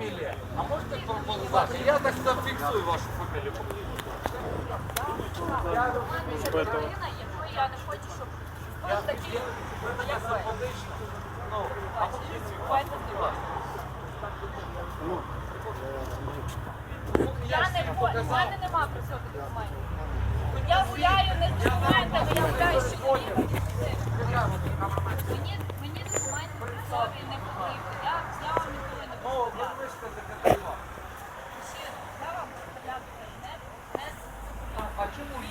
фамілія. А можете пропонувати? Я так зафіксую вашу фамілію. Я ну, я не хочу, щоб були такі. Ну, ну, я не мене нема про цього документів. Я гуляю не з я гуляю з.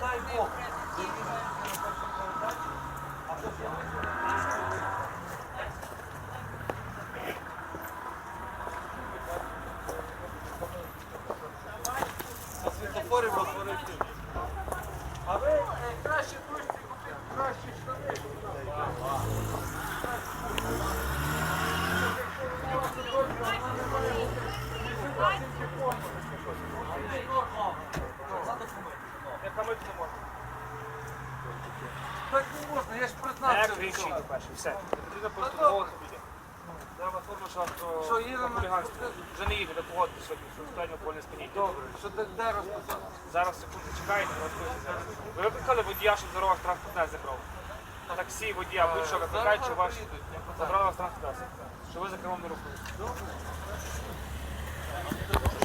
дай Бог. прийде. Дивіться на першому передачі, а потім я вийду. На світофорі розворити. А ви е, краще друзі купити кращі штани. Яка Так не можна, я ж признався. кричіть, перше, все. Потрібно добре. буде. Треба форму, що Що, їдемо? хуліганство. Вже не їхати, погодити сьогодні, що останньо поле спиніть. Добре, що де, де розписати? Зараз секунду чекайте, розпишіть зараз. Ви викликали водія, щоб дорога транспорт не забрав? Таксі, водія, будь-що викликають, що ваш забрали вас транспорт, що ви за кермом не рухаєте.